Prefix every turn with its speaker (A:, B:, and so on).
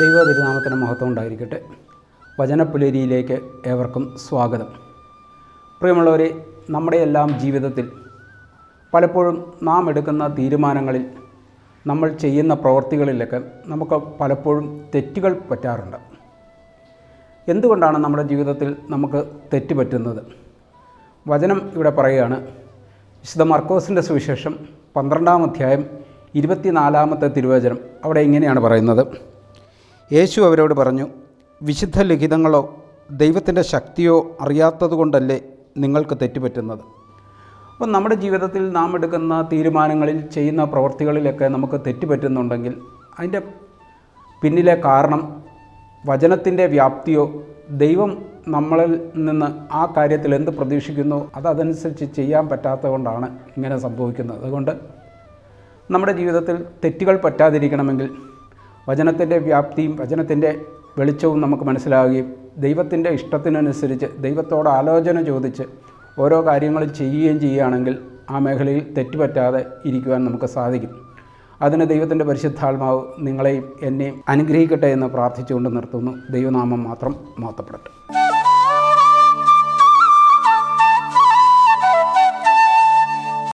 A: ദൈവ തിരുനാമത്തിന് മഹത്വം ഉണ്ടായിരിക്കട്ടെ. വചനപ്പുലരിയിലേക്ക് ഏവർക്കും സ്വാഗതം. പ്രിയമുള്ളവരെ നമ്മുടെ എല്ലാം ജീവിതത്തിൽ പലപ്പോഴും നാം എടുക്കുന്ന തീരുമാനങ്ങളിൽ നമ്മൾ ചെയ്യുന്ന പ്രവർത്തികളിലൊക്കെ നമുക്ക് പലപ്പോഴും തെറ്റുകൾ പറ്റാറുണ്ട്. എന്തുകൊണ്ടാണ് നമ്മുടെ ജീവിതത്തിൽ നമുക്ക് തെറ്റ് പറ്റുന്നത്? വചനം ഇവിടെ പറയുകയാണ്. വിശുദ്ധ മർക്കോസിന്റെ സുവിശേഷം പന്ത്രണ്ടാം അധ്യായം ഇരുപത്തിനാലാമത്തെ തിരുവചനം അവിടെ ഇങ്ങനെയാണ് പറയുന്നത്. യേശു അവരോട് പറഞ്ഞു വിശുദ്ധ ലിഖിതങ്ങളോ ദൈവത്തിന്റെ ശക്തിയോ അറിയാത്തതുകൊണ്ടല്ലേ നിങ്ങൾക്ക് തെറ്റുപറ്റുന്നത്? അപ്പം നമ്മുടെ ജീവിതത്തിൽ നാം എടുക്കുന്ന തീരുമാനങ്ങളിൽ ചെയ്യുന്ന പ്രവൃത്തികളിലൊക്കെ നമുക്ക് തെറ്റുപറ്റുന്നുണ്ടെങ്കിൽ അതിന്റെ പിന്നിലെ കാരണം വചനത്തിന്റെ വ്യാപ്തിയോ ദൈവം നമ്മളിൽ നിന്ന് ആ കാര്യത്തിൽ എന്ത് പ്രതീക്ഷിക്കുന്നു അതനുസരിച്ച് ചെയ്യാൻ പറ്റാത്തത് കൊണ്ടാണ് ഇങ്ങനെ സംഭവിക്കുന്നത്. അതുകൊണ്ട് നമ്മുടെ ജീവിതത്തിൽ തെറ്റുകൾ പറ്റാതിരിക്കണമെങ്കിൽ വചനത്തിന്റെ വ്യാപ്തിയും വചനത്തിന്റെ വെളിച്ചവും നമുക്ക് മനസ്സിലാവുകയും ദൈവത്തിന്റെ ഇഷ്ടത്തിനനുസരിച്ച് ദൈവത്തോട് ആലോചന ചോദിച്ച് ഓരോ കാര്യങ്ങളും ചെയ്യുകയും ചെയ്യുകയാണെങ്കിൽ ആ മേഖലയിൽ തെറ്റുപറ്റാതെ ഇരിക്കുവാൻ നമുക്ക് സാധിക്കും. അതിന് ദൈവത്തിന്റെ പരിശുദ്ധാത്മാവ് നിങ്ങളെയും എന്നെയും അനുഗ്രഹിക്കട്ടെ എന്ന് പ്രാർത്ഥിച്ചുകൊണ്ട് നിർത്തുന്നു. ദൈവനാമം മാത്രം മാത്തപ്പെടട്ടെ